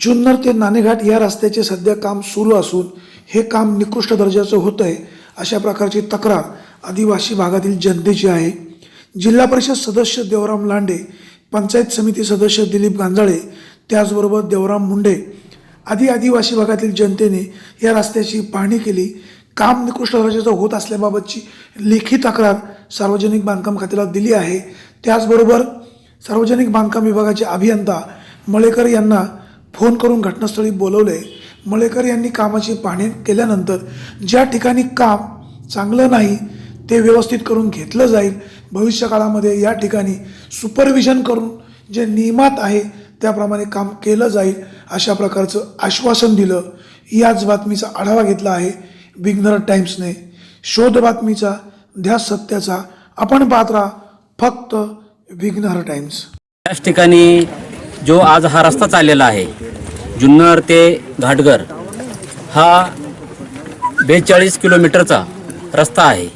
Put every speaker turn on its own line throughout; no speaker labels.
जुन्नर ते नाणेघाट या रस्त्याचे सध्या काम सुरू असून हे काम निकृष्ट दर्जाचं होत आहे अशा प्रकारची तक्रार आदिवासी भागातील जनतेची आहे. जिल्हा परिषद सदस्य देवराम लांडे पंचायत समिती सदस्य दिलीप गांजाळे त्याचबरोबर देवराम मुंडे आधी आदिवासी भागातील जनतेने या रस्त्याची पाहणी केली. काम निकृष्ट दर्जाचं होत असल्याबाबतची लेखी तक्रार सार्वजनिक बांधकाम खात्याला दिली आहे. त्याचबरोबर सार्वजनिक बांधकाम विभागाचे अभियंता मळेकर यांना फोन करून घटनास्थळी बोलवले. मळेकर यांनी कामाची पाहणी केल्यानंतर ज्या ठिकाणी काम चांगलं नाही ते व्यवस्थित करून घेतलं जाईल. भविष्य काळामध्ये या ठिकाणी सुपरविजन करून जे नियमात आहे त्याप्रमाणे काम केलं जाईल. अशा प्रकारचं आश्वासन दिलं. याच बातमीचा आढावा घेतला आहे बिग्नर टाइम्सने. शोध बातमीचा ध्यास सत्याचा आपण पाहत राहा फक्त विघ्नहर टाइम्स.
त्याच ठिकाणी जो आज हा रस्ता चाललेला आहे जुन्नर ते घाटघर हा बेचाळीस किलोमीटरचा रस्ता आहे.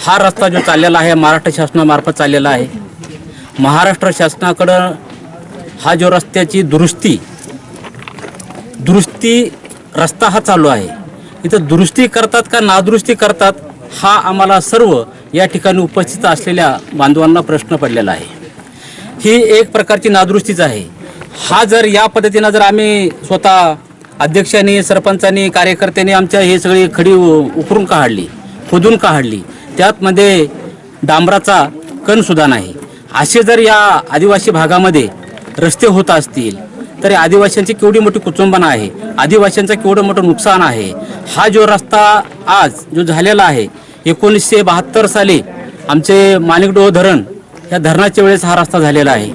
हा रस्ता जो चाललेला आहे महाराष्ट्र शासनामार्फत चाललेला आहे. महाराष्ट्र शासनाकडं हा जो रस्त्याची दुरुस्ती दुरुस्ती रस्ता हा चालू आहे. इथं दुरुस्ती करतात का नादुरुस्ती करतात हा आम्हाला सर्व या ठिकाणी उपस्थित असलेल्या बांधवांना प्रश्न पडलेला आहे. ही एक प्रकारची नादुरुस्तीच आहे. हा जर या पद्धतीनं जर आम्ही स्वतः अध्यक्षांनी सरपंचांनी कार्यकर्त्यांनी आमच्या हे सगळी खडी उ- उकरून काढली खोदून काढली त्यातमध्ये डांबराचा कणसुद्धा नाही. असे जर या आदिवासी भागामध्ये रस्ते होत असतील तर आदिवासींची केवढी मोठी कुचुंबना आहे आदिवासींचं केवढं मोठं नुकसान आहे. हा जो रस्ता आज जो झालेला आहे एकोणीसशे बहात्तर साली आमचे माणिकडोह धरण या धरणाच्या वेळेस हा रस्ता झालेला आहे.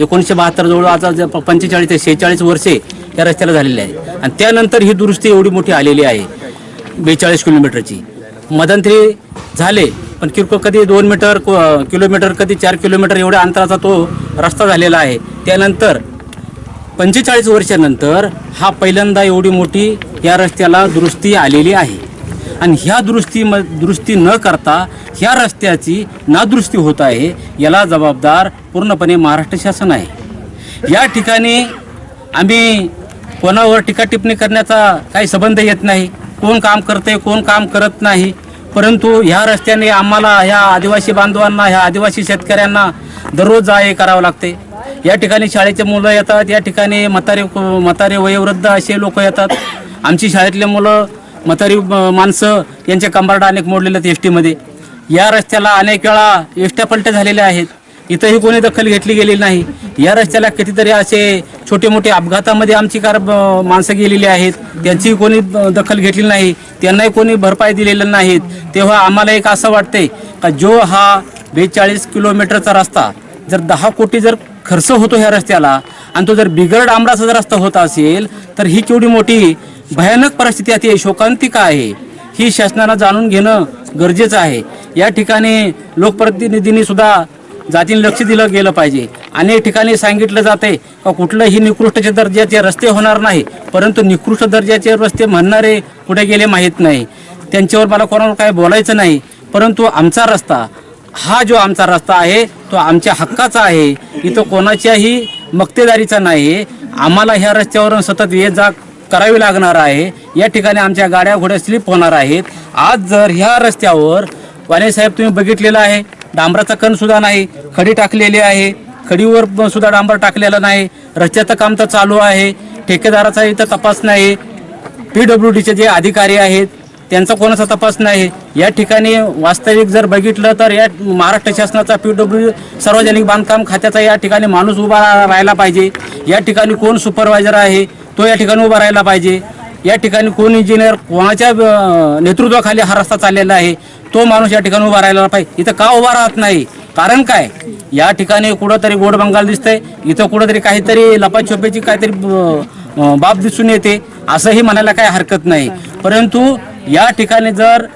एकोणीसशे बहात्तर जवळ आता पंचेचाळीस ते शेहेचाळीस वर्षे या रस्त्याला झालेले आहे. आणि त्यानंतर ही दुरुस्ती एवढी मोठी आलेली आहे बेचाळीस किलोमीटरची. मध्यंतरी झाले पण किरकोळ कधी दोन मीटर किलोमीटर कधी चार किलोमीटर एवढ्या अंतराचा तो रस्ता झालेला आहे. त्यानंतर पंचेचाळीस वर्षानंतर हा पहिल्यांदा एवढी मोठी या रस्त्याला दुरुस्ती आलेली आहे. आणि ह्या दुरुस्ती म दुरुस्ती न करता ह्या रस्त्याची नादुरुस्ती होत आहे याला जबाबदार पूर्णपणे महाराष्ट्र शासन आहे. या ठिकाणी आम्ही कोणावर टीका टिप्पणी करण्याचा काही संबंध येत नाही. कोण काम करते कोण काम करत नाही. परंतु ह्या रस्त्याने आम्हाला ह्या आदिवासी बांधवांना ह्या आदिवासी शेतकऱ्यांना दररोज जा हे करावं लागते. या ठिकाणी शाळेचे मुलं येतात या ठिकाणी म्हातारे म्हातारे वयोवृद्ध असे लोक येतात. आमची शाळेतले मुलं म्हातारी माणसं यांचे कंबारडा अनेक मोडलेले आहेत एस टीमध्ये या रस्त्याला अनेक वेळा एसट्या पलट्या झालेल्या आहेत. इथंही कोणी दखल घेतली गेलेली नाही. या रस्त्याला कितीतरी असे छोटे मोठे अपघातामध्ये आमची कार माणसं गेलेली आहेत. त्यांचीही कोणी दखल घेतली नाही. त्यांनाही कोणी भरपाई दिलेलं नाहीत. तेव्हा आम्हाला एक असं वाटते का जो हा बेचाळीस किलोमीटरचा रस्ता जर दहा कोटी जर खर्च होतो ह्या रस्त्याला. आणि तो जर बिगर डांबराचा जर रस्ता होत असेल तर ही केवढी मोठी भयानक परिस्थिती आहे शोकांतिका आहे. ही शासनानं जाणून घेणं गरजेचं आहे. या ठिकाणी लोकप्रतिनिधींनी सुद्धा जातीने लक्ष दिलं गेलं पाहिजे. अनेक ठिकाणी सांगितलं जाते का कुठलंही निकृष्ट दर्जाचे रस्ते होणार नाही परंतु निकृष्ट दर्जाचे रस्ते म्हणणारे कुठे गेले माहीत नाही. त्यांच्यावर मला कोणावर काय बोलायचं नाही परंतु आमचा रस्ता हा जो आमचा रस्ता आहे तो आमच्या हक्काचा आहे. इथं कोणाच्याही मक्तेदारीचा नाही. आम्हाला ह्या रस्त्यावरून सतत ये जा करावी लागणार आहे. या ठिकाणी आमच्या गाड्या घोड्या स्लिप होणार आहेत. आज जर ह्या रस्त्यावर वाणे साहेब तुम्ही बघितलेलं आहे डांबराचा कण सुद्धा नाही खडी टाकलेली आहे. खडीवर सुद्धा डांबर टाकलेला नाही. रस्त्याचं काम तर चालू आहे. ठेकेदाराचा इथं तपास नाही. पी डब्ल्यू डीचे जे अधिकारी आहेत त्यांचा कोणाचा तपास नाही. या ठिकाणी वास्तविक जर बघितलं तर या महाराष्ट्र शासनाचा पी डब्ल्यू सार्वजनिक बांधकाम खात्याचा या ठिकाणी माणूस उभा राहायला पाहिजे. या ठिकाणी कोण सुपरवायझर आहे तो या ठिकाणी उभा राहायला पाहिजे. या ठिकाणी कोण इंजिनियर कोणाच्या नेतृत्वाखाली हा रस्ता चाललेला आहे तो माणूस या ठिकाणी उभा राहायला पाहिजे. इथं का उभा राहत नाही? कारण काय? या ठिकाणी कुठंतरी गोड बंगाल दिसतंय. इथं कुठंतरी काहीतरी लपाछोपेची काहीतरी बाब दिसून येते. असंही म्हणायला काही हरकत नाही. परंतु या ठिकाणी जर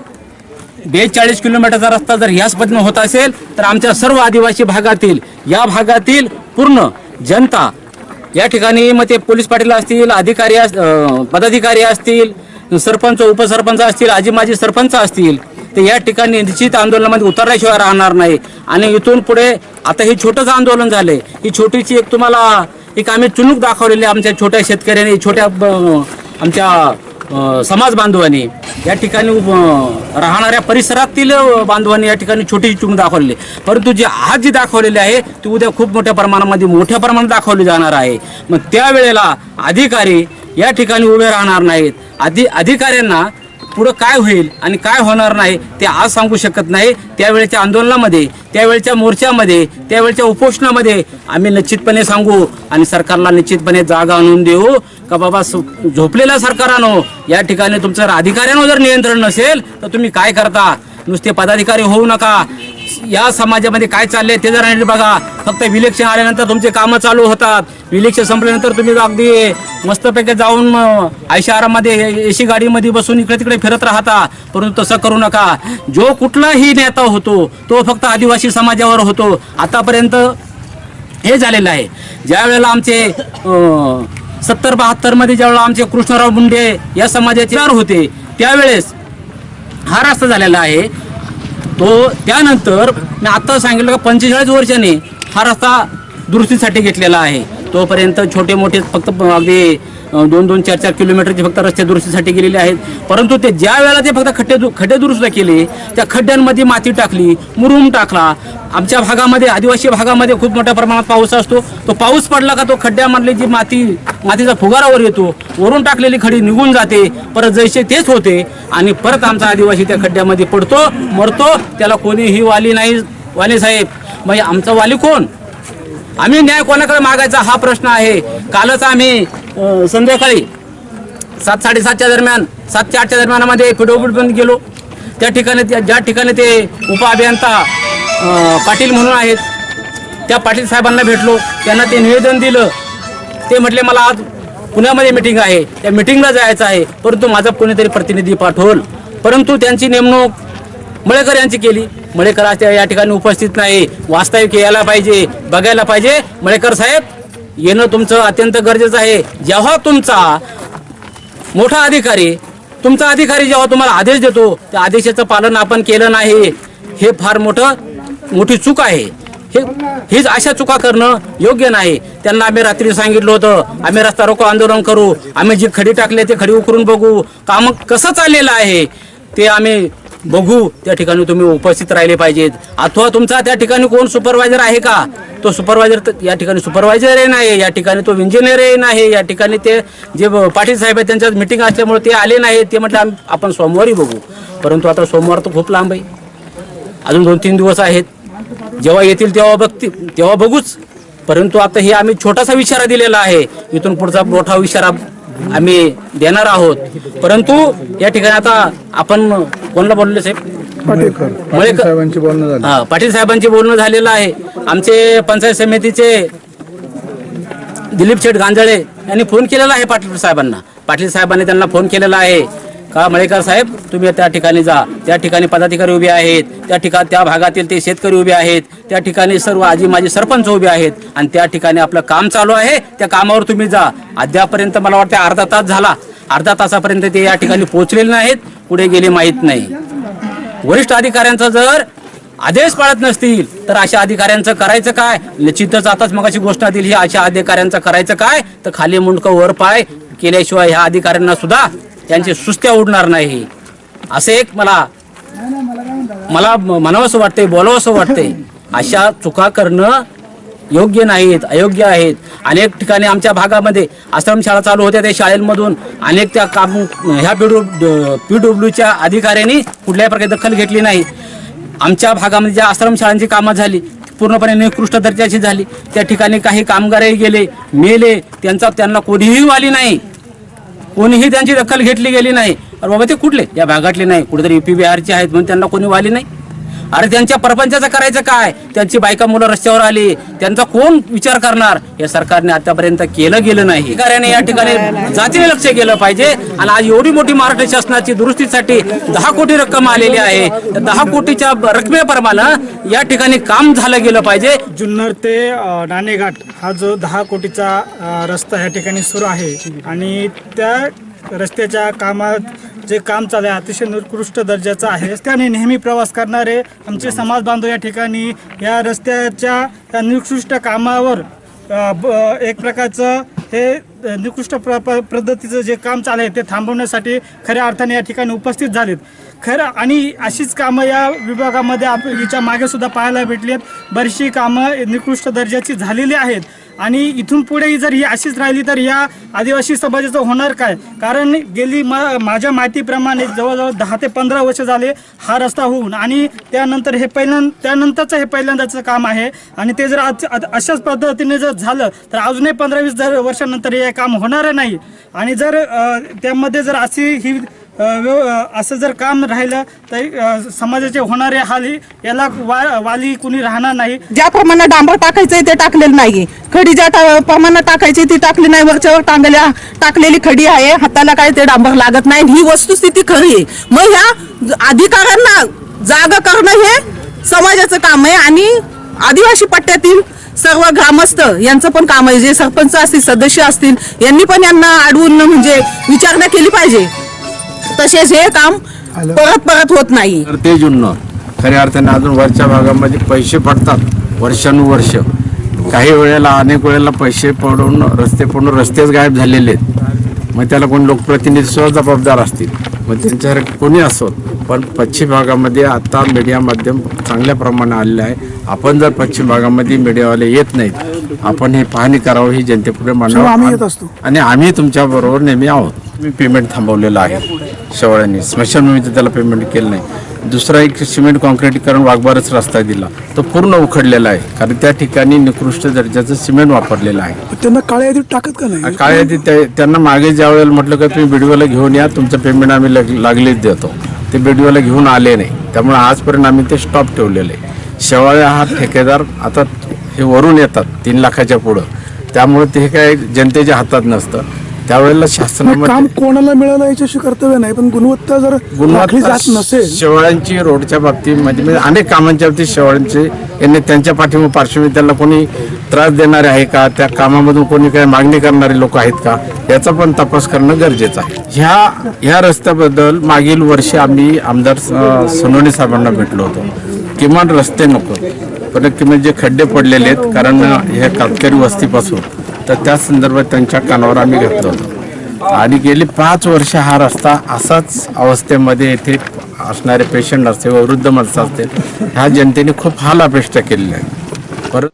बेचाळीस किलोमीटरचा रस्ता जर ह्याच पद्धतीने होत असेल तर आमच्या सर्व आदिवासी भागातील या भागातील पूर्ण जनता या ठिकाणी मग ते पोलीस पाटील असतील अधिकारी अस- पदाधिकारी असतील सरपंच उपसरपंच असतील आजी माजी सरपंच असतील ते या ठिकाणी निश्चित आंदोलनामध्ये उतरल्याशिवाय राहणार नाही. आणि इथून पुढे आता हे छोटंच आंदोलन झालंय. ही छोटीशी एक तुम्हाला एक आम्ही चुनूक दाखवलेली आहे आमच्या छोट्या शेतकऱ्यांनी छोट्या ब- आमच्या समाज बांधवांनी. या ठिकाणी राहणाऱ्या परिसरातील बांधवांनी या ठिकाणी छोटी चूक दाखवलेली आहे. परंतु जी आज जी दाखवलेली आहे ती उद्या खूप मोठ्या प्रमाणामध्ये मोठ्या प्रमाणात दाखवली जाणार आहे मग त्यावेळेला अधिकारी या ठिकाणी उभे राहणार नाहीत अधि अधिकाऱ्यांना पुढं काय होईल आणि काय होणार नाही ते आज सांगू शकत नाही. त्यावेळेच्या आंदोलनामध्ये त्यावेळच्या मोर्चामध्ये त्यावेळच्या उपोषणामध्ये आम्ही निश्चितपणे सांगू आणि सरकारला निश्चितपणे जागा आणून देऊ. का बाबा झोपलेल्या सरकारानं या ठिकाणी तुमचं अधिकाऱ्यानं अधिकाऱ्यांवर जर नियंत्रण नसेल तर तुम्ही काय करता? नुसते पदाधिकारी होऊ नका. या समाजामध्ये काय चाललंय ते जर नीट बघा. फक्त विलेक्शन आल्यानंतर तुमचे कामं चालू होतात. विलेक्शन संपल्यानंतर तुम्ही अगदी मस्तपैकी जाऊन आयशा आरामध्ये एसी गाडीमध्ये बसून इकडे तिकडे फिरत राहता. परंतु तसं करू नका. जो कुठलाही नेता होतो तो फक्त आदिवासी समाजावर होतो. आतापर्यंत हे झालेलं आहे. ज्या वेळेला आमचे सत्तर बहात्तरमध्ये ज्यावेळेला आमचे कृष्णराव मुंडे या समाजाचे होते त्यावेळेस हा रस्ता झालेला आहे. तो त्यानंतर मी आता सांगितलं का पंचेचाळीस वर्षांनी हा रस्ता दुरुस्तीसाठी घेतलेला आहे. तोपर्यंत छोटे मोठे फक्त अगदी दोन दोन चार चार किलोमीटरचे फक्त रस्ते दुरुस्तीसाठी गेलेले आहेत. परंतु ते ज्या वेळेला ते फक्त खड्डे दु- खड्डे दुरुस्त केले त्या खड्ड्यांमध्ये माती टाकली मुरुम टाकला. आमच्या भागामध्ये आदिवासी भागामध्ये खूप मोठ्या प्रमाणात पाऊस असतो. तो पाऊस पडला का तो खड्ड्यामधली जी माती मातीचा फुगारावर येतो वरून टाकलेली खडी निघून जाते परत जैसे तेच होते आणि परत आमचा आदिवासी त्या खड्ड्यामध्ये पडतो मरतो. त्याला कोणीही वाली नाही वाली साहेब. म्हणजे आमचा वाली कोण? आम्ही न्याय कोणाकडे मागायचा हा प्रश्न आहे. कालच आम्ही संध्याकाळी सात साडेसातच्या दरम्यान सातच्या आठच्या दरम्यानामध्ये पण गेलो. त्या ठिकाणी त्या- ज्या ठिकाणी ते उपअभियंता पाटील म्हणून आहेत त्या पाटील साहेबांना भेटलो. त्यांना ते निवेदन दिलं. ते म्हटले मला आज पुण्यामध्ये मिटिंग आहे. त्या मिटिंगला जायचं आहे. परंतु माझा कोणीतरी प्रतिनिधी पाठवल. परंतु त्यांची नेमणूक मळेकर यांची केली. मळेकर आज या ठिकाणी उपस्थित नाही. वास्तविक यायला पाहिजे बघायला पाहिजे. मळेकर साहेब येणं तुमचं अत्यंत गरजेचं आहे. जेव्हा तुमचा मोठा अधिकारी तुमचा अधिकारी जेव्हा तुम्हाला आदेश देतो त्या आदेशाचं पालन आपण केलं नाही. हे फार मोठं मोठी चूक आहे. हे हीच अशा चुका करणं योग्य नाही. त्यांना आम्ही रात्री सांगितलं होतं आम्ही रस्ता रोको आंदोलन करू. आम्ही जी खडी टाकली ते खडी उकरून बघू. काम कसं चाललेलं आहे? ते आम्ही बघू त्या ठिकाणी तुम्ही उपस्थित राहिले पाहिजेत. अथवा तुमचा त्या ठिकाणी कोण सुपरवायझर आहे का? तो सुपरवायझर या ठिकाणी सुपरवायझरही नाही या ठिकाणी तो इंजिनियरही नाही या ठिकाणी ते जे ब- पाटील साहेब आहेत त्यांच्यात मिटिंग असल्यामुळे ते आले नाही ते म्हटलं आपण सोमवारी बघू. परंतु आता सोमवार तर खूप लांब आहे. अजून दोन तीन दिवस आहेत. जेव्हा येतील तेव्हा बघतील तेव्हा बघूच. परंतु आता हे आम्ही छोटासा विचारा दिलेला आहे. इथून पुढचा मोठा विचारा आम्ही देणार आहोत. परंतु या ठिकाणी आता आपण कोणाला बोलले साहेब? मळेकर.
साहेबांची बोलणं झालं.
हा पाटील साहेबांचे बोलणं झालेलं आहे. आमचे पंचायत समितीचे दिलीप शेठ गांजळे यांनी फोन केलेला आहे पाटील साहेबांना. पाटील साहेबांनी त्यांना फोन केलेला आहे. का मळेकर साहेब तुम्ही त्या ठिकाणी जा. त्या ठिकाणी पदाधिकारी उभे आहेत. त्या ठिकाणी त्या भागातील ते शेतकरी उभे आहेत. त्या ठिकाणी सर्व आजी माझे सरपंच उभे आहेत. आणि त्या ठिकाणी आपलं काम चालू आहे. त्या कामावर तुम्ही जा. अद्यापर्यंत मला वाटतं अर्धा तास झाला. अर्धा तासापर्यंत ते या ठिकाणी पोहोचलेले नाहीत. पुढे गेले माहीत नाही. वरिष्ठ अधिकाऱ्यांचा जर आदेश पाळत नसतील तर अशा अधिकाऱ्यांचं करायचं काय? निश्चितच आताच मगाची गोष्ट दिली. ही अशा अधिकाऱ्यांचं करायचं काय? तर खाली मुंडकं वर पाय केल्याशिवाय ह्या अधिकाऱ्यांना सुद्धा त्यांची सुस्त्या उडणार नाही. असं एक मला मला म्हणावंसं वाटते बोलावंसं वाटते अशा चुका करणं योग्य नाहीत अयोग्य आहेत. अनेक ठिकाणी आमच्या भागामध्ये आश्रमशाळा चालू होत्या त्या शाळेमधून अनेक त्या काम ह्या पी डब् पी डब्ल्यूच्या अधिकाऱ्यांनी कुठल्याही प्रकारे दखल घेतली नाही. आमच्या भागामध्ये ज्या आश्रमशाळांची कामं झाली पूर्णपणे निकृष्ट दर्जाची झाली त्या ठिकाणी काही कामगारही गेले मेले त्यांचा त्यांना कोणीही वाली नाही. कोणीही त्यांची दखल घेतली गेली नाही. अरे बाबा ते कुठले? या भागातले नाही. कुठेतरी युपी बिहारचे आहेत म्हणून त्यांना कोणी वाली नाही. अरे त्यांच्या परपंचाचं करायचं काय? त्यांची बायका मुलं रस्त्यावर आली. त्यांचा कोण विचार करणार? या सरकारने आतापर्यंत केलं गेलं नाही. अधिकाऱ्याने या ठिकाणी जातीने लक्ष केलं पाहिजे. आणि आज एवढी मोठी महाराष्ट्र शासनाची दुरुस्तीसाठी दहा कोटी रक्कम आलेली आहे. दहा कोटीच्या रकमेप्रमाणे या ठिकाणी काम झालं गेलं पाहिजे.
जुन्नर ते नाणेघाट हा जो दहा कोटीचा रस्ता ह्या ठिकाणी सुरू आहे. आणि त्या
रस्त्याच्या कामात जे काम चालू आहे अतिशय निकृष्ट दर्जाचं आहे. रस्त्याने नेहमी प्रवास करणारे आमचे समाज बांधव या ठिकाणी या रस्त्याच्या या निकृष्ट कामावर ब- एक प्रकारचं हे निकृष्ट प्र प- पद्धतीचं जे काम चालू आहे ते थांबवण्यासाठी खऱ्या अर्थाने या ठिकाणी उपस्थित झालेत. खरं आणि अशीच कामं या विभागामध्ये आप हिच्या मागेसुद्धा पाहायला भेटली आहेत बरीचशी कामं निकृष्ट दर्जाची झालेली आहेत. आणि इथून पुढे जर ही अशीच राहिली तर या आदिवासी समाजाचं होणार काय? कारण गेली मा माझ्या माहितीप्रमाणे जवळजवळ दहा ते पंधरा वर्ष झाले हा रस्ता होऊन आणि त्यानंतर हे पहिल्यांदा त्यानंतरचं हे पहिल्यांदाचं काम आहे आणि ते जर आज अशाच पद्धतीने जर झालं तर अजूनही पंधरा वीस जर वर्षानंतर हे काम होणार नाही. आणि जर त्यामध्ये जर अशी ही व्यव असं जर काम राहिलं तर समाजाचे होणारे हाली याला वा वाली कुणी राहणार नाही.
ज्या प्रमाणे डांबर टाकायचंय ते टाकलेलं नाही खडी ज्या टा- प्रमाणात टाकायची ती टाकली नाही वरच्यावर टांगल्या टाकलेली खडी आहे हाताला काय ते डांबर लागत नाही ही वस्तुस्थिती खरी आहे. मग ह्या अधिकाऱ्यांना जागा करणं हे समाजाचं काम आहे आणि आदिवासी पट्ट्यातील सर्व ग्रामस्थ यांचं पण काम आहे. जे सरपंच असतील सदस्य असतील यांनी पण यांना अडवून म्हणजे विचारणा केली पाहिजे. तसेच हे काम परत परत होत नाही.
तर ते जुन्नर. खऱ्या अर्थाने अजून वरच्या भागामध्ये पैसे पडतात वर्षानुवर्ष. काही वेळेला अनेक वेळेला पैसे पडून रस्ते पडून रस्तेच गायब झालेले आहेत. मग त्याला कोणी लोकप्रतिनिधी सुद्धा जबाबदार असतील? मग त्यांच्यासारखे कोणी असोत? पण पश्चिम भागामध्ये आता मीडिया माध्यम चांगल्या प्रमाणे आलेलं आहे. आपण जर पश्चिम भागामध्ये मीडियावाले येत नाहीत आपण हे पाहणी करावं ही जनतेपुढे
तेव्हा आम्ही येत
मांडावं
असतो.
आणि आम्ही तुमच्या बरोबर नेहमी आहोत. मी पेमेंट थांबवलेलं आहे. शेवळ्यांनी. स्मशानभूमीचं त्याला पेमेंट केलं नाही. दुसरा एक सिमेंट कॉन्क्रिटीकरण वाघबारच रस्ता दिला. तो पूर्ण उखडलेला आहे. कारण त्या ठिकाणी निकृष्ट दर्जाचं सिमेंट वापरलेलं आहे.
त्यांना काळ्या यादीत टाकत का नाही?
काय आहे ते त्या- त्यांना मागे ज्या वेळेला म्हटलं का तुम्ही बीडीओला घेऊन या तुमचं पेमेंट आम्ही लाग- लागलीच देतो. ते बीडीओला घेऊन आले नाही. त्यामुळे आजपर्यंत आम्ही ते स्टॉप ठेवलेले आहे. शेवाळ्या हा ठेकेदार आता हे वरून येतात तीन लाखाच्या पुढं. त्यामुळे ते काय जनतेच्या हातात नसतं. त्यावेळेला
नाही, काम
शासनामध्ये
कोणाला मिळालं याच्याशी कर्तव्य नाही पण गुणवत्ता जर राखली जात नसेल
शेवाळ्यांची रोडच्या बाबतीमध्ये म्हणजे अनेक कामांच्या बाबतीत शेवाळ्यांचे यांनी त्यांच्या पाठीमागे पार्श्वभूमी त्यांना कोणी त्रास देणारे आहे का? त्या कामामधून कोणी काही मागणी करणारे लोक आहेत का? याचा पण तपास करणं गरजेचं आहे. ह्या ह्या रस्त्याबद्दल मागील वर्षी आम्ही आमदार अं, सोनवणे साहेबांना भेटलो होतो. किमान रस्ते नको. पण किमान जे खड्डे पडलेले आहेत कारण ह्या कातकरी वस्तीपासून तर त्या संदर्भात त्यांच्या कानावर आम्ही घेतलं होतं. आणि गेली पाच वर्ष हा रस्ता असाच अवस्थेमध्ये येथे असणारे पेशंट असते व वृद्ध माणसं असतील ह्या जनतेने खूप हाल अपेक्षा केलेल्या आहे परत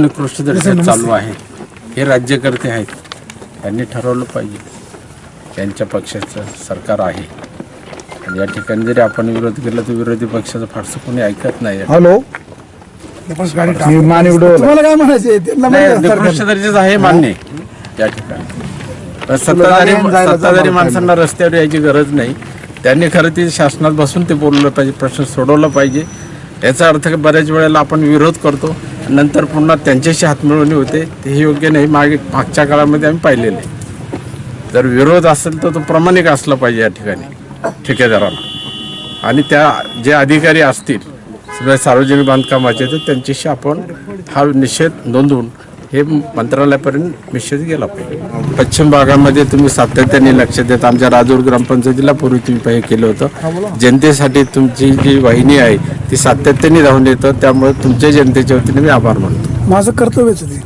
निकृष्ट दर्जात चालू आहे. हे राज्यकर्ते आहेत. त्यांनी ठरवलं पाहिजे. त्यांच्या पक्षाचं सरकार आहे. आणि या ठिकाणी जरी आपण विरोध केला तर विरोधी पक्षाचं फारसं कोणी ऐकत नाही.
हॅलो. तुम्हाला काय म्हणायचे
दर्जाचं आहे मान्य. या ठिकाणी. पण सत्ताधारी सत्ताधारी माणसांना रस्त्यावर यायची गरज नाही. त्यांनी खरं ते शासनात बसून ते बोललं पाहिजे प्रश्न सोडवला पाहिजे. याचा अर्थ बऱ्याच वेळेला आपण विरोध करतो नंतर पुन्हा त्यांच्याशी हातमिळवणी होते ते हे योग्य नाही मागे मागच्या काळामध्ये आम्ही पाहिलेले आहे. जर विरोध असेल तर तो प्रामाणिक असला पाहिजे या ठिकाणी ठेकेदाराला आणि त्या जे अधिकारी असतील सगळ्या सार्वजनिक बांधकामाचे तर त्यांच्याशी आपण हा निषेध नोंदवून हे मंत्रालयापर्यंत निषेध गेला. पाहिजे पश्चिम भागामध्ये तुम्ही सातत्याने लक्ष देत आमच्या राजूर ग्रामपंचायतीला पूर्वी तुम्ही हे केलं होतं. जनतेसाठी तुमची जी वाहिनी आहे ती सातत्याने राहून येतं. त्यामुळे तुमच्या जनतेच्या वतीने मी आभार मानतो.
माझं कर्तव्यच ते.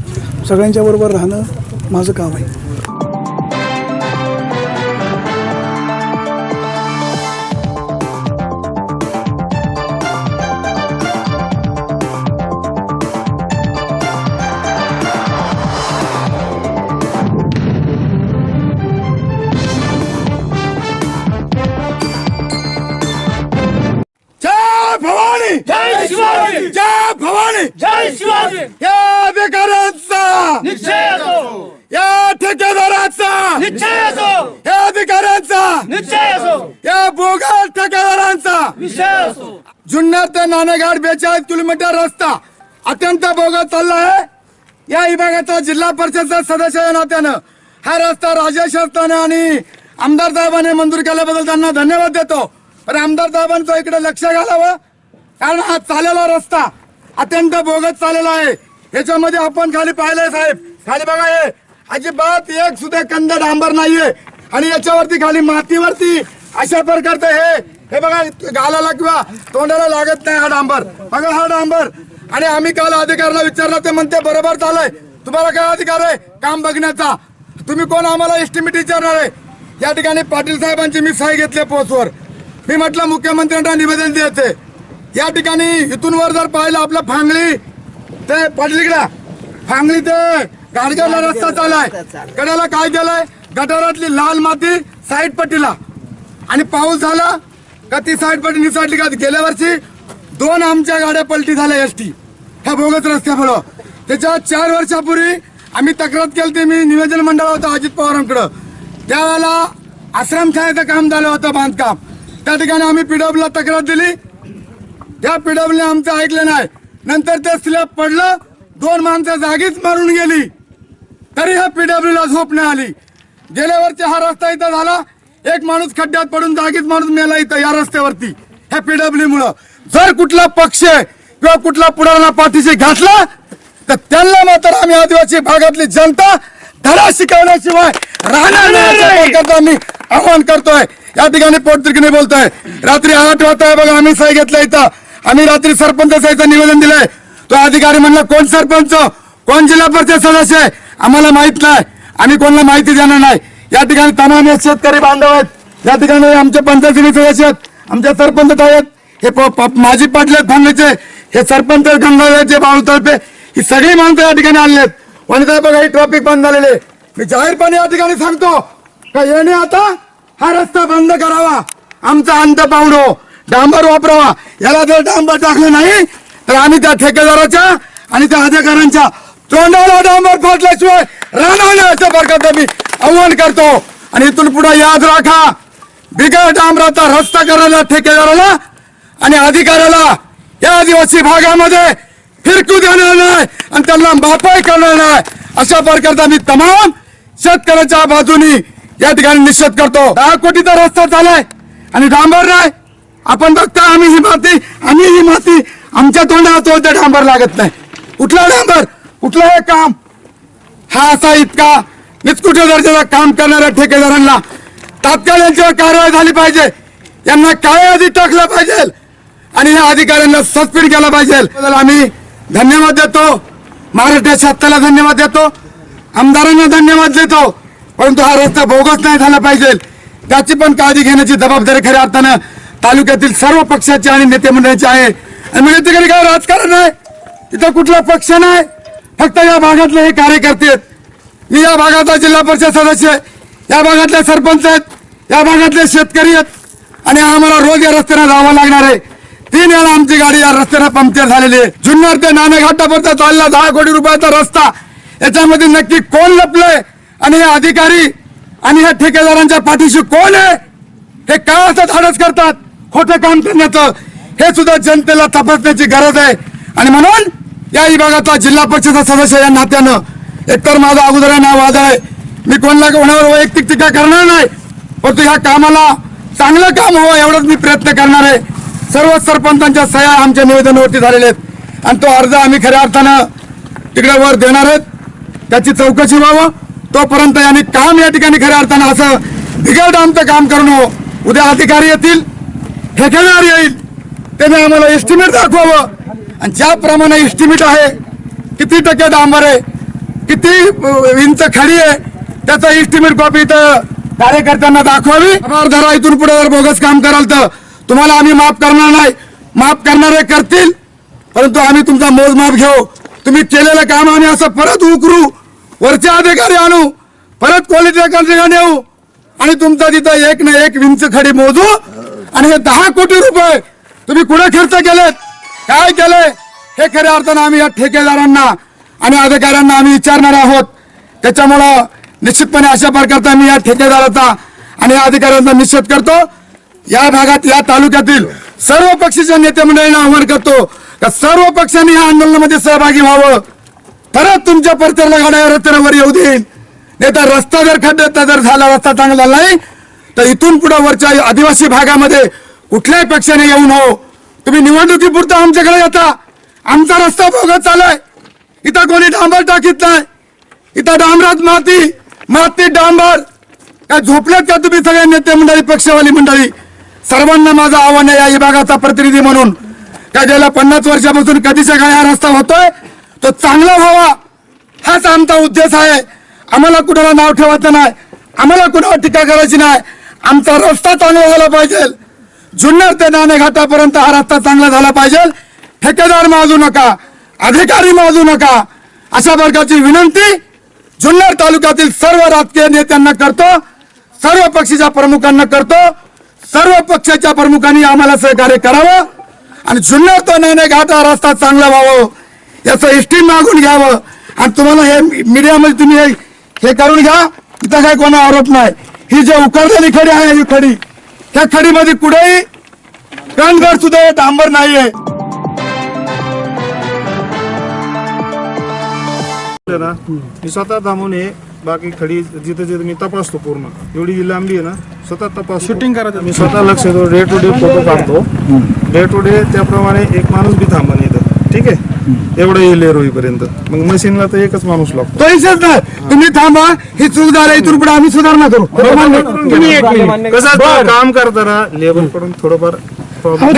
सगळ्यांच्या बरोबर राहणं माझं काम आहे.
शिवाजी!
या अधिकाऱ्यांचा
निश्चय असो
या ठेकेदाराचा!
निश्चय असो
या अधिकाऱ्यांचा
निश्चय असो
या बोगस ठेकेदारांचा!
विषय असो
जुन्नर ते नाणेघाट बेचाळीस किलोमीटर रस्ता अत्यंत बोगस चालला आहे. या विभागाचा जिल्हा परिषदचा सदस्य या नात्यानं. हा रस्ता राजेश शासनाने आणि आमदार साहेबांनी मंजूर केल्याबद्दल त्यांना धन्यवाद देतो. पण आमदार साहेबांचं इकडे लक्ष घालावं. कारण हा चाललेला रस्ता अत्यंत बोगस चाललेला आहे. याच्यामध्ये आपण खाली पाहिलंय साहेब. खाली बघा हे. अजिबात एक सुद्धा कंद डांबर नाहीये. आणि याच्यावरती खाली मातीवरती अशा प्रकारचं हे. हे बघा गालाला किंवा तोंडाला लागत नाही हा डांबर. बघा हा डांबर. आणि आम्ही काल अधिकाऱ्याला विचारलं ते म्हणते बरोबर चालय तुम्हाला काय अधिकार आहे काम बघण्याचा? तुम्ही कोण आम्हाला एस्टिमेट विचारणार आहे? या ठिकाणी पाटील साहेबांची मी सही घेतली पोस्टवर मी म्हटलं मुख्यमंत्र्यांना निवेदन द्यायचे या ठिकाणी इथून वर जर पाहिलं आपलं फांगली ते पडलीकडा फांगली ते गाडगेला रस्ता चालाय कड्याला काय केलंय? गटारातली लाल माती साईड पट्टीला. आणि पाऊस झाला का ती साईड पट्टी निसटली का? गेल्या वर्षी दोन आमच्या गाड्या पलटी झाल्या एस टी ह्या बोगस रस्त्यामुळं त्याच्या चार वर्षापूर्वी आम्ही तक्रार केली मी नियोजन मंडळ होतं अजित पवारांकडं. त्यावेळेला आश्रमशाळेचं काम झालं होतं बांधकाम. त्या ठिकाणी आम्ही पीडब्ल्यूला तक्रार दिली. त्या पिडवले आमचं ऐकलं नाही. नंतर ते स्लॅब पडलं दोन माणसं जागीच मारून गेली. तरी ह्या पिडब्ल्यूला झोप नाही आली. गेल्या वर्षी हा रस्ता इथं झाला एक माणूस खड्ड्यात पडून जागीच माणूस मेला इथं या रस्त्यावरती ह्या पिडब्ल्यू मुळे जर कुठला पक्ष किंवा कुठला पुढारणा पाठीशी घातला तर त्यांना मात्र आम्ही आदिवासी भागातली जनता धडा शिकवण्याशिवाय राहणार नाही आव्हान करतोय. या ठिकाणी पोटतिरकीने बोलतोय. रात्री आठ वाजता बघा आम्ही सही घेतलं इथं. आम्ही रात्री सरपंच साहेबचं निवेदन दिलंय. तो अधिकारी म्हणला कोण सरपंच? कोण जिल्हा परिषद सदस्य आहे? आम्हाला माहीत नाही. आम्ही कोणाला माहिती देणार नाही. या ठिकाणी तमाम शेतकरी बांधव आहेत. या ठिकाणी आमचे पंचायत समिती सदस्य आहेत. आमचे सरपंच आहेत. हे प- प- माजी पाटील हे सरपंच गंगाधरचे बाळूतर्फे ही सगळी माणसं या ठिकाणी आलेली आहेत. वनिता बघा ही ट्रॉफिक बंद झालेले मी जाहीरपणे या ठिकाणी सांगतो का याने आता हा रस्ता बंद करावा. आमचा अंत पाहुणो डांबर वापरावा. याला जर डांबर टाकलं नाही तर आम्ही त्या ठेकेदाराच्या आणि त्या अधिकाऱ्यांच्या तोंडाला डांबर फाटल्याशिवाय राहणार नाही अशा प्रकारचं मी आव्हान करतो. आणि इथून पुढे याद राखा बिगर डांबराचा रस्ता करायला ठेकेदाराला आणि अधिकाऱ्याला या आदिवासी भागामध्ये फिरकू देणार नाही आणि त्यांना बापाय करणार नाही. अशा प्रकारचा मी तमाम शेतकऱ्याच्या बाजूनी या ठिकाणी निषेध करतो. दहा कोटीचा रस्ता झालाय आणि डांबर नाही. आपण बघता आम्ही ही माती आम्ही ही माती आमच्या तोंडावर तो डांबर लागत नाही. कुठला डांबर कुठलं हे काम. हा असा इतका निचकुट दर्जाचा काम करणाऱ्या ठेकेदारांना तात्काळ यांच्यावर कारवाई झाली पाहिजे. यांना काय आधी टाकलं पाहिजे आणि या अधिकाऱ्यांना सस्पेंड केला पाहिजे. आम्ही धन्यवाद देतो. महाराष्ट्र शासनाला धन्यवाद देतो. आमदारांना धन्यवाद देतो. परंतु हा रस्ता बोगस नाही झाला पाहिजे. त्याची पण काळजी घेण्याची जबाबदारी खऱ्या अर्थानं तालुक्यातील सर्व पक्षाचे आणि नेते मंडळाचे आहे. आणि म्हणजे तिकडे काय राजकारण आहे? तिथं कुठला पक्ष नाही? फक्त या भागातले हे कार्यकर्ते आहेत. मी या भागाचा जिल्हा परिषद सदस्य आहे. या भागातले सरपंच आहेत. या भागातले शेतकरी आहेत. आणि आम्हाला रोज या रस्त्याने जावं लागणार आहे. तीन वेळा आमची गाडी या रस्त्याने पंक्चर झालेली आहे. जुन्नर ते नाणेघाटापर्यंत चालला दहा कोटी रुपयाचा रस्ता. याच्यामध्ये नक्की कोण लपलंय? आणि हे अधिकारी आणि या ठेकेदारांच्या पाठीशी कोण आहे? हे का असं धाडस करतात? खोटं काम करण्याचं हे सुद्धा जनतेला तपासण्याची गरज आहे. आणि म्हणून या विभागाचा जिल्हा परिषद सदस्य या नात्यानं एकतर माझं अगोदर नाव वाद आहे. मी कोणाला कोणावर वैयक्तिक टीका करणार नाही परंतु ह्या कामाला चांगलं काम व्हावं एवढंच मी प्रयत्न करणार आहे. सर्व सरपंचांच्या सह्या आमच्या निवेदनावरती झालेल्या आहेत. आणि तो अर्ज आम्ही खऱ्या अर्थानं तिकडे वर देणार आहेत. त्याची चौकशी व्हावं. तोपर्यंत यांनी काम या ठिकाणी खऱ्या अर्थानं असं बिघड आमचं काम करणं. उद्या अधिकारी येतील. ठेकेदार येईल. त्याने आम्हाला एस्टिमेट दाखवावं. आणि ज्याप्रमाणे एस्टिमेट आहे किती टक्के डांबर आहे किती इंच खाली आहे त्याचा एस्टिमेट कॉपी तर कार्यकर्त्यांना दाखवावी. धरा इथून पुढे जर बोगस काम कराल तर. तुम्हाला आम्ही माफ करणार नाही. माफ करणारे करतील. परंतु आम्ही तुमचा मोजमाप घेऊ. तुम्ही केलेलं काम आम्ही असं परत उकरू. वरचे अधिकारी आणू. परत क्वालिटी नेऊ आणि तुमचा तिथं एक ना एक विंच खडी मोजू. आणि हे दहा कोटी रुपये तुम्ही कुठे खर्च केलेत? काय केले? हे खऱ्या अर्थानं आम्ही या ठेकेदारांना आणि अधिकाऱ्यांना आम्ही विचारणार आहोत. त्याच्यामुळं निश्चितपणे अशा प्रकारचा मी या ठेकेदाराचा आणि या अधिकाऱ्यांचा निषेध करतो. या भागात या तालुक्यातील सर्व पक्षीच्या नेते मंडळींना आव्हान करतो का सर्व पक्षांनी या आंदोलनामध्ये सहभागी व्हावं? परत तुमच्या परतीला गाड्या रस्त्यावर येऊ देईन नाही तर रस्ता जर खड्ड्यात जर झाला रस्ता चांगला नाही तर इथून पुढे वरच्या आदिवासी भागामध्ये कुठल्याही पक्षाने येऊन हो. तुम्ही निवडणुकीपुरतं आमच्याकडे येता. आमचा रस्ता बोगत चालाय इथं कोणी डांबर टाकीत नाही. इथं डांबरात माती माती डांबर. काय झोपल्यात का तुम्ही सगळे नेते मंडळी पक्षवाली मंडळी? सर्वांना माझं आव्हान आहे या विभागाचा प्रतिनिधी म्हणून. काय ज्याला पन्नास वर्षापासून कधीच्या काय हा रस्ता होतोय? तो चांगला व्हावा. हाच आमचा उद्देश आहे. आम्हाला कुणाला नाव ठेवायचं नाही. आम्हाला कुणावर टीका करायची नाही. आमचा रस्ता चांगला झाला पाहिजे. जुन्नर ते नाणे घाटापर्यंत हा रस्ता चांगला झाला पाहिजे. ठेकेदार माजू नका अधिकारी माजू नका. अशा प्रकारची विनंती जुन्नर तालुक्यातील सर्व राजकीय नेत्यांना करतो सर्व पक्षाच्या प्रमुखांना करतो सर्व पक्षाच्या प्रमुखांनी आम्हाला सहकार्य करावं आणि जुन्नर तो नाणे घाट हा रस्ता चांगला व्हावं याचं एस्टीम मागून घ्यावं. आणि तुम्हाला हे मीडियामध्ये तुम्ही हे- हे करून घ्या इथं काय कोणा आरोप नाही. ही जी उकळलेली खडी आहे ही खडी. त्या खडीमध्ये कुठेही कणभर सुद्धा हे डांबर नाहीये.
ना मी स्वतः थांबून हे बाकी खडी जिथे जिथे मी तपासतो पूर्ण. एवढी जी लांबी आहे ना स्वतः तपास शूटिंग करा मी स्वतः लक्ष देतो डे टू डे फोटो काढतो. डे टू डे त्याप्रमाणे एक माणूस बी थांबा नाही इथं. ठीक आहे? एवढं हे लेअर होईपर्यंत मग मशीनला तर एकच माणूस लागतो.
नाही. तुम्ही थांबा. ही चूक झाली इथून पुढे आम्ही सुधारणा करू.
तुम्ही एक मिनिट. कसं असतं, काम करताना लेबरकडून थोडंफार problem.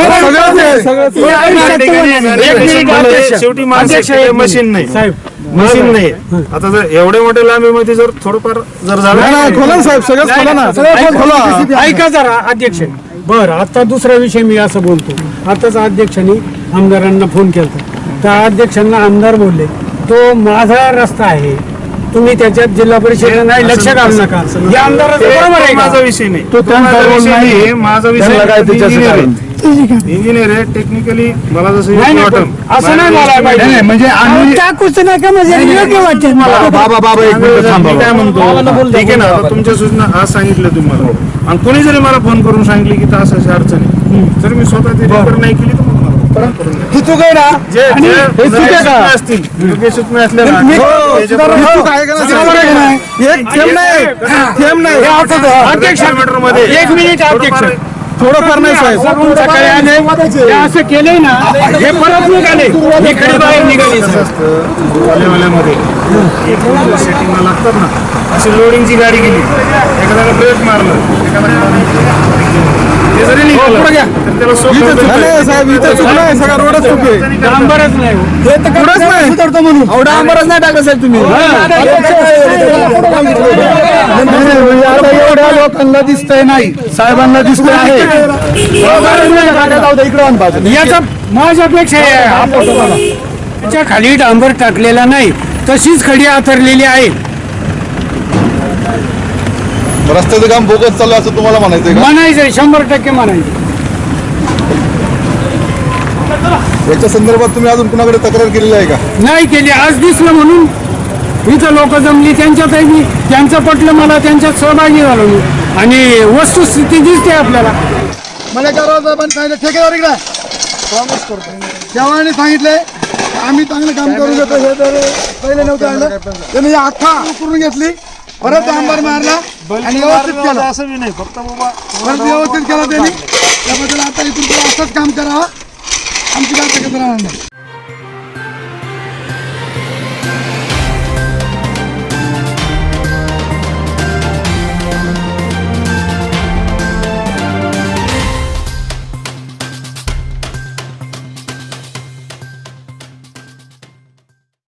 शेवटी माणसं मशीन नाही. मशीन नाही. आता जर एवढे मोठे लांबीमध्ये जर थोडंफार जर झालं खोला साहेब सगळं
ऐका जरा अध्यक्ष. बर आता दुसरा विषय मी असं बोलतो. आताच अध्यक्षांनी आमदारांना फोन केला त्या अध्यक्षांना आमदार बोलले. तो माझा रस्ता आहे. तुम्ही त्याच्यात जिल्हा परिषद नाही लक्ष घालू नका. या आमदाराचं बरोबर आहे
माझा? विषय नाही. तो माझा विषय नाही. माझा विषय इंजिनियर आहे. टेक्निकली मला जसं
नाही,
योग्य
नाही,
वाटेल
पण असं नाही बोलायला पाहिजे.
म्हणजे आम्ही
बाबा बाबा एक मी काय म्हणतो ठीक आहे ना आता तुमच्या सूचना आज सांगितलं तुम्हाला. आणि कोणी जरी मला फोन करून सांगितले की तर असं अशी अडचण आहे. जर मी स्वतः ती रेफर नाही केली तर
ही चूक आहे ना?
जे
हे चुकी आहे का? मी- ही चूक आहे का नाही? बरोबर आहे का नाही? एक थेंब नाही. थेंब नाही. हे अर्थात आहे.
एक मिनिट
थोडंफार नाही साहेब.
असं केलंय ना हे परत निघाले. ही खडी बाहेर निघाली
एक सेटिंगला लागतात ना. अशी लोडिंगची गाडी गेली. एखाद्याला ब्रेक मारलं. एखादा ते जरी निघालं तर त्याला सोबत
साहेब इथं चूक नाही सगळा रोडच चूक आहे
डांबरच नाही हो.
हे तर कुठंच नाही. सुधारतो म्हणून. एवढा आंबरच नाही टाकलं साहेब तुम्ही. आता एवढ्या लोकांना दिसतंय नाही. साहेबांना दिसतंय आहे. इकडे.
याचा माझ्यापेक्षा हे. त्याच्याखाली डांबर टाकलेला नाही. तशीच खडी आथरलेली आहे
रस्त्याचं काम बोगस चाललं असं तुम्हाला म्हणायचंय का?
म्हणायचं शंभर टक्के म्हणायचं
याच्या संदर्भात तुम्ही अजून कुणाकडे तक्रार केलेली आहे का?
नाही केली. आज दिसलं म्हणून. इथं लोक जमली त्यांच्यातही. मी त्यांचं पटलं मला त्यांच्यात सहभागी झालो मी. आणि वस्तुस्थिती दिसते आपल्याला.
मला करावं साहेबांनी सांगितलं ठेकेदार इकडे प्रॉमिस करतो तेव्हा सांगितले आम्ही चांगलं काम करून देतो. हे तर पहिले नव्हतं आणलं त्यांनी अख्खा करून घेतली. परत आंबर मारला आणि व्यवस्थित केलं.
असं बी नाही. फक्त बाबा
परत व्यवस्थित केलं त्यांनी. त्याबद्दल आता इथून असंच काम करावं. आमची काय तक्रार राहणार नाही.